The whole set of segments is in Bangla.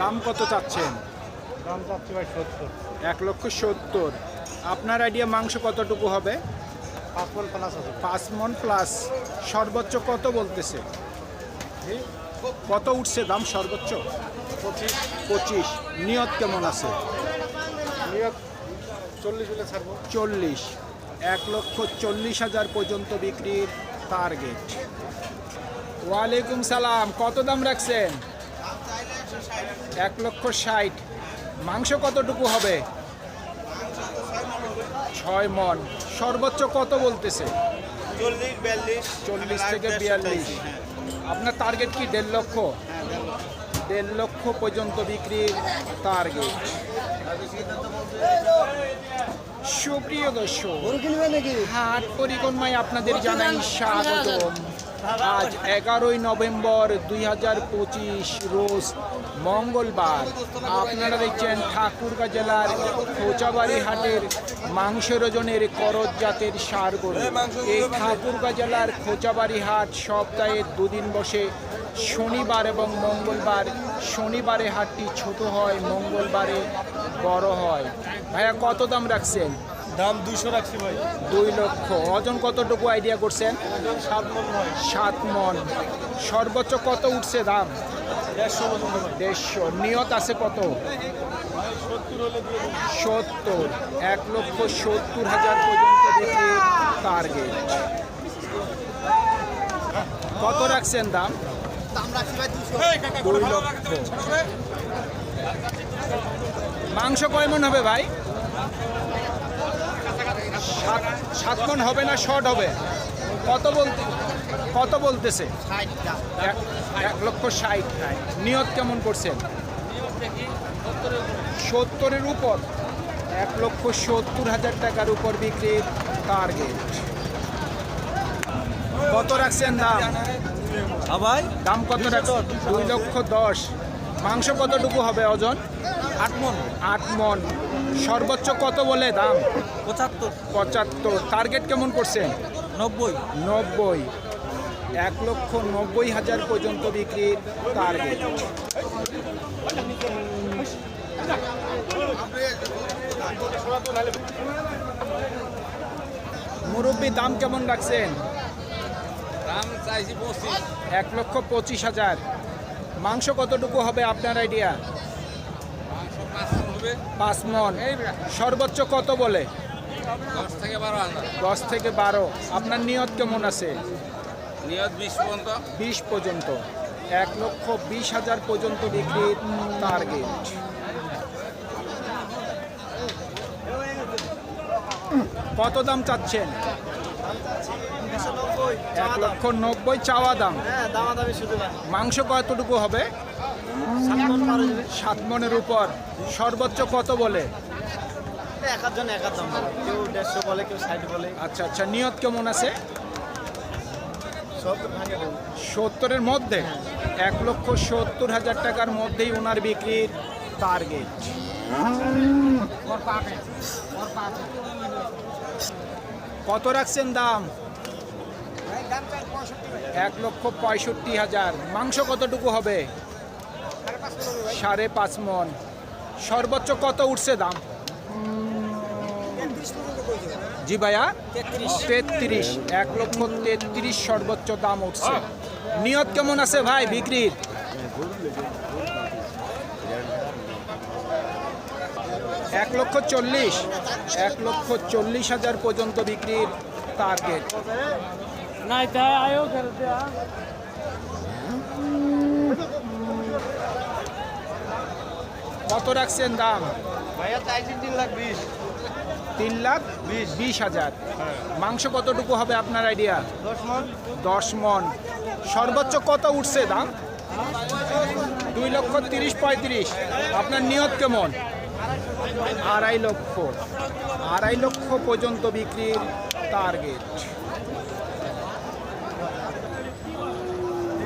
দাম কত চাচ্ছেন? দাম চাচ্ছি ভাই সত্তর। এক লক্ষ সত্তর। আপনার আইডিয়া মাংস কতটুকু হবে? পাঁচ মন প্লাস আছে। পাঁচ মন প্লাস সর্বোচ্চ কত বলতেছে? কত উঠছে দাম সর্বোচ্চ? পঁচিশ। পঁচিশ। নিয়ত কেমন আছে? নিয়োগ চল্লিশ হলে ছাড়বো। চল্লিশ। এক লক্ষ চল্লিশ হাজার পর্যন্ত বিক্রির টার্গেট ওয়ালাইকুম সালাম। কত দাম রাখছেন? এক লক্ষ ষাট। মাংস কতটুকু হবে? ছয় মন। সর্বোচ্চ কত বলতেছে? চল্লিশ থেকে বিয়াল্লিশ। আপনার টার্গেট কি? দেড় লক্ষ? দেড় লক্ষ পর্যন্ত বিক্রির টার্গেট সুপ্রিয় দর্শক হাট পরিক্রমায় আপনাদের জানাই স্বাগতম। আজ এগারোই নভেম্বর দুই হাজার পঁচিশ, রোজ মঙ্গলবার। আপনারা দেখছেন ঠাকুরগা জেলার খোঁচাবাড়ি হাটের মাংসের ওজনের করজ জাতের সার গরু। এই ঠাকুরগা জেলার খোঁচাবাড়ি হাট সপ্তাহে দুদিন বসে। শনিবার এবং মঙ্গলবার, শনিবারে হাটটি ছোট হয়, মঙ্গলবারে বড় হয়। ভাইয়া, কত দাম রাখছেন? দাম দুশো রাখছি ভাই। দুই লক্ষ। ওজন কতটুকু আইডিয়া করছেন? সাত মন সাত মন। সর্বোচ্চ কত উঠছে দাম? দেড়শো নিয়ত আছে কত? সত্তর এক লক্ষ সত্তর হাজার পর্যন্ত বিক্রি টার্গেট কত রাখছেন দাম? দুই লক্ষ। মাংস কয় মন হবে ভাই? সাত সাত মন হবে না শর্ট হবে? কত বলতে কত বলতেছে? এক- এক লক্ষ ষাট। নিয়ত কেমন করছেন? সত্তরের উপর। এক লক্ষ সত্তর হাজার টাকার উপর বিক্রির টার্গেট কত রাখছেন দাম? আবার দাম কত রাখছেন? দুই লক্ষ দশ। মাংস কতটুকু হবে ওজন? আট মন। আট মন। সর্বোচ্চ কত বলে দাম? পঁচাত্তর। পঁচাত্তর। টার্গেট কেমন করছেন? নব্বই। নব্বই। এক লক্ষ নব্বই হাজার পর্যন্ত বিক্রির টার্গেট মুরব্বী দাম কেমন রাখছেন? দাম চাইছি পঁচিশ। এক লক্ষ পঁচিশ হাজার। মাংস কতটুকু হবে আপনার আইডিয়া পাঁচ মন সর্বোচ্চ কত বলে? দশ থেকে বারো আপনার নিয়ত কেমন আছে? নিয়ত বিশ পর্যন্ত। বিশ পর্যন্ত। এক লক্ষ বিশ হাজার পর্যন্ত বিক্রির টার্গেট কত দাম চাচ্ছেন? এক লক্ষ নব্বই চাওয়া দাম। হ্যাঁ শুধু মাংস কতটুকু হবে? সাত মন মনের উপর। সর্বোচ্চ কত বলে? বলে। কেউ দেড়শো বলে কেউ ষাট বলে। আচ্ছা আচ্ছা নিয়ত কেমন আছে? সত্তরের মধ্যে? এক লক্ষ সত্তর হাজার টাকার মধ্যেই ওনার বিক্রির টার্গেট কত রাখছেন দাম? এক লক্ষ পঁয়ষট্টি হাজার। মাংস কতটুকু হবে? সাড়ে পাঁচ মন। সর্বোচ্চ কত উঠছে দাম? জি ভাইয়া। তেত্রিশ। এক লক্ষ তেত্রিশ সর্বোচ্চ দাম উঠছে। নিয়ত কেমন আছে ভাই বিক্রির? এক লক্ষ চল্লিশ। এক লক্ষ চল্লিশ হাজার পর্যন্ত বিক্রির টার্গেট কত রাখছেন দাম? ভাইয়া চাইছি তিন লাখ বিশ। তিন লাখ বিশ। হাজার। মাংস কতটুকু হবে আপনার আইডিয়া? দশ মন। সর্বোচ্চ কত উঠছে দাম? দুই লক্ষ তিরিশ পঁয়ত্রিশ। আপনার নিয়ত কেমন? আড়াই লক্ষ। আড়াই লক্ষ পর্যন্ত বিক্রির টার্গেট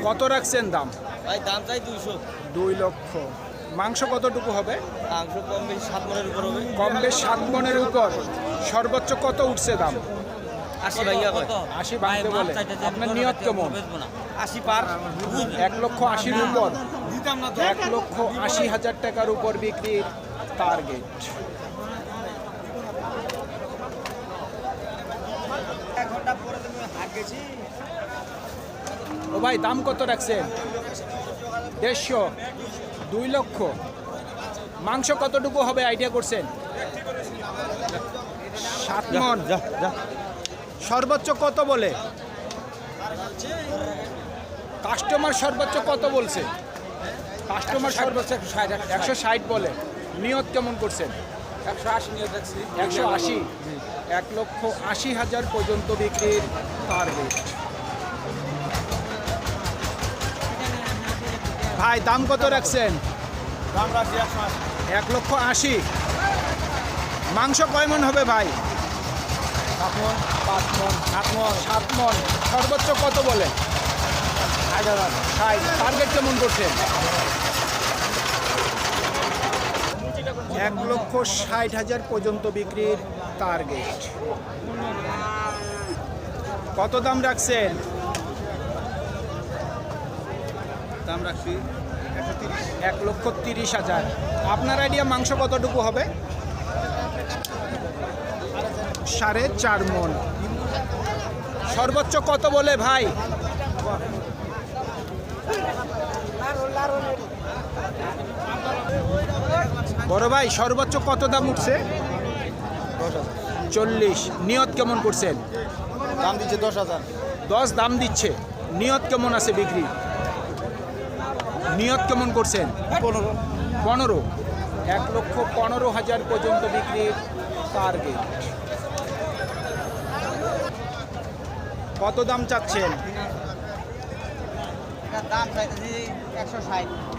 কত রাখছেন দাম? ভাই দাম চাই দুইশো। দুই লক্ষ। মাংস কতটুকু হবে? মাংস কম বেশি সাত মনের উপর হবে। কম বেশ সাত মনের উপর। সর্বোচ্চ কত উঠছে দাম? আশি ভাইয়া আশি ভাঙতে বলে। আপনার নিয়ত কেমন? আশি পার। এক লক্ষ আশির উপর। এক লক্ষ আশি হাজার টাকার উপর বিক্রির টার্গেট এক ঘণ্টা পরে তুমি হাট গেছি। ও ভাই দাম কত রাখছেন? দেড়শো দুই লক্ষ। মাংস কতটুকু হবে আইডিয়া করছেন? সাত মন। সর্বোচ্চ কত বলে? কাস্টমার সর্বোচ্চ কত বলছে? কাস্টমার সর্বোচ্চ একশো ষাট বলে। নিয়ত কেমন করছেন? একশো আশি নিয়ে দেখছি একশো আশি। এক লক্ষ আশি হাজার পর্যন্ত বিক্রির টার্গেট ভাই দাম কত রাখছেন? দাম রাখছি একশো এক লক্ষ আশি। মাংস কয় মন হবে ভাই? সাত মন পাঁচ মন। সাত মন সাত মন। সর্বোচ্চ কত বলে? ষাট হাজার। ষাট। টার্গেট কেমন করছেন? এক লক্ষ ষাট হাজার পর্যন্ত বিক্রির টার্গেট কত দাম রাখছেন? দাম রাখছি এক লক্ষ তিরিশ হাজার। আপনার আইডিয়া মাংস কতটুকু হবে? সাড়ে চার মন। সর্বোচ্চ কত বলে ভাই? বড় ভাই সর্বোচ্চ কত দাম উঠছে? চল্লিশ। নিয়ত কেমন করছেন? দাম দিচ্ছে দশ হাজার। দশ দাম দিচ্ছে। নিয়ত কেমন আছে বিক্রি? নিয়ত কেমন করছেন? পনেরো। পনেরো। এক লক্ষ পনেরো হাজার পর্যন্ত বিক্রির টার্গেট কত দাম চাচ্ছেন?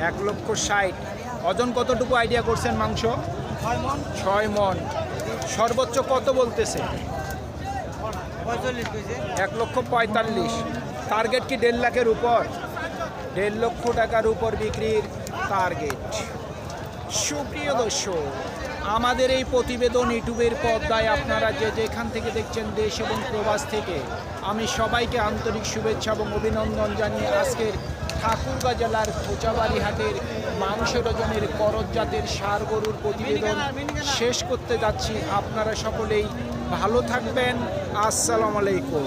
এক লক্ষ ষাট। ওজন কতটুকু আইডিয়া করছেন মাংস? ছয় মন। সর্বোচ্চ কত বলতেছে? এক লক্ষ পঁয়তাল্লিশ। টার্গেট কি দেড় লাখের উপর? দেড় লক্ষ টাকার উপর বিক্রির টার্গেট। সুপ্রিয় দর্শক, আমাদের এই প্রতিবেদন ইউটিউবের পর্দায় আপনারা যে যেখান থেকে দেখছেন দেশ এবং প্রবাস থেকে, আমি সবাইকে আন্তরিক শুভেচ্ছা এবং অভিনন্দন জানিয়ে আজকের ঠাকুরগাঁ জেলার খোঁচাবাড়ি হাটের মাংস ওজনের করজ জাতের সার গরুর প্রতিবেদন শেষ করতে যাচ্ছি। আপনারা সকলেই ভালো থাকবেন। আসসালামু আলাইকুম।